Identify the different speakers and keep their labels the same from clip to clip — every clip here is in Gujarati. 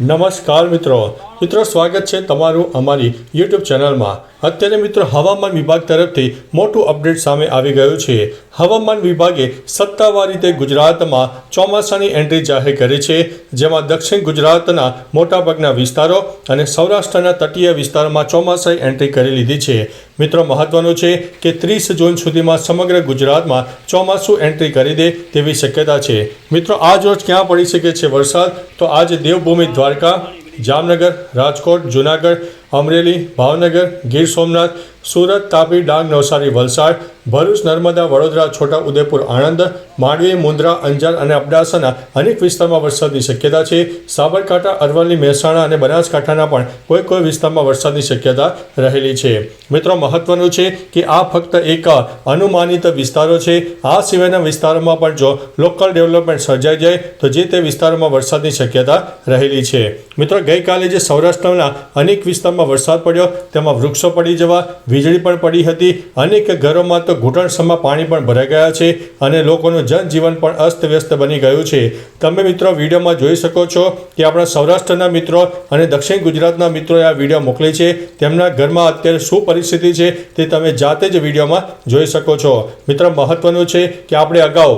Speaker 1: નમસ્કાર મિત્રો. મિત્રો, સ્વાગત છે તમારું અમારી યુટ્યુબ ચેનલમાં. અત્યારે મિત્રો, હવામાન વિભાગ તરફથી મોટું અપડેટ સામે આવી ગયું છે. હવામાન વિભાગે સત્તાવાર રીતે ગુજરાતમાં ચોમાસાની એન્ટ્રી જાહેર કરી છે, જેમાં દક્ષિણ ગુજરાતના મોટાભાગના વિસ્તારો અને સૌરાષ્ટ્રના તટીય વિસ્તારોમાં ચોમાસાની એન્ટ્રી કરી લીધી છે. મિત્રો, મહત્વનું છે કે ત્રીસ જૂન સુધીમાં સમગ્ર ગુજરાતમાં ચોમાસું એન્ટ્રી કરી દે તેવી શક્યતા છે. મિત્રો, આજ રોજ ક્યાં પડી શકે છે વરસાદ? તો આજે દેવભૂમિ દ્વારકા જામનગર રાજકોટ જૂનાગઢ અમરેલી ભાવનગર ગીર સોમનાથ સુરત, તાપી, ડાંગ, નવસારી, વલસાડ, ભરૂચ, નર્મદા, વડોદરા, છોટા ઉદેપુર, આણંદ, માંડવી, મુન્દ્રા, અંજાર અને અબડાસાના અનેક વિસ્તારમાં વરસાદની શક્યતા છે. સાબરકાંઠા, અરવલ્લી, મહેસાણા અને બનાસકાંઠાના પણ કોઈ કોઈ વિસ્તારમાં વરસાદની શક્યતા રહેલી છે. મિત્રો, મહત્વનું છે કે આ ફક્ત એક અનુમાનિત વિસ્તારો છે. આ સિવાયના વિસ્તારોમાં પણ જો લોકલ ડેવલપમેન્ટ સર્જાઈ જાય, તો જે તે વિસ્તારોમાં વરસાદની શક્યતા રહેલી છે. મિત્રો, ગઈકાલે જે સૌરાષ્ટ્રના અનેક વિસ્તારમાં વરસાદ પડ્યો, તેમાં વૃક્ષો પડી જવા વીજળી પણ પડી હતી. અનેક ઘરોમાં તો ઘૂંટણસમાં પાણી પણ ભરાઈ ગયા છે અને લોકોનું જનજીવન પણ અસ્તવ્યસ્ત બની ગયું છે. તમે મિત્રો વિડીયોમાં જોઈ શકો છો કે આપણા સૌરાષ્ટ્રના મિત્રો અને દક્ષિણ ગુજરાતના મિત્રોએ આ વીડિયો મોકલી છે. તેમના ઘરમાં અત્યારે શું પરિસ્થિતિ છે તે તમે જાતે જ વિડીયોમાં જોઈ શકો છો. મિત્રો, મહત્વનું છે કે આપણે અગાઉ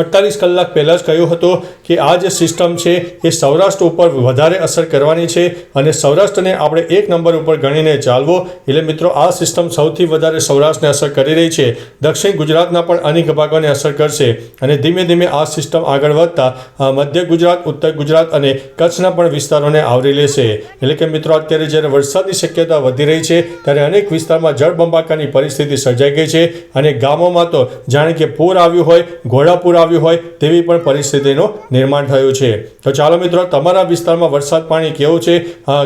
Speaker 1: અડતાલીસ કલાક પહેલાં જ કહ્યું હતું કે આ જે સિસ્ટમ છે, એ સૌરાષ્ટ્ર ઉપર વધારે અસર કરવાની છે અને સૌરાષ્ટ્રને આપણે એક નંબર ઉપર ગણીને ચાલવો. એટલે મિત્રો, આ સિસ્ટમ સૌથી વધારે સૌરાષ્ટ્રને અસર કરી રહી છે. દક્ષિણ ગુજરાતના પણ અનેક ભાગોને અસર કરશે અને ધીમે ધીમે આ સિસ્ટમ આગળ વધતા મધ્ય ગુજરાત, ઉત્તર ગુજરાત અને કચ્છના પણ વિસ્તારોને આવરી લેશે. એટલે કે મિત્રો, અત્યારે જ્યારે વરસાદની શક્યતા વધી રહી છે, ત્યારે અનેક વિસ્તારમાં જળબંબાકારની પરિસ્થિતિ સર્જાઈ ગઈ છે અને ગામોમાં તો જાણે કે પૂર આવ્યું હોય, ઘોડાપૂર આવ્યું હોય તેવી પણ પરિસ્થિતિનું નિર્માણ થયું છે. તો ચાલો મિત્રો, તમારા વિસ્તારમાં વરસાદ પાણી કેવું છે?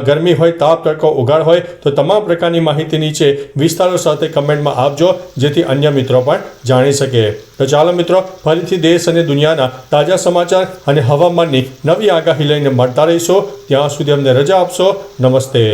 Speaker 1: ગરમી હોય, તાપ, તડકો ઉગાડ હોય, તો તમામ પ્રકારની માહિતી નીચે વિસ્તારો સાથે કમેન્ટમાં આપજો, જેથી અન્ય મિત્રો પણ જાણી શકે. તો ચાલો મિત્રો, ફરીથી દેશ અને દુનિયાના તાજા સમાચાર અને હવામાનની નવી આગાહી લઈને મળતા રહીશો. ત્યાં સુધી અમને રજા આપશો. નમસ્તે.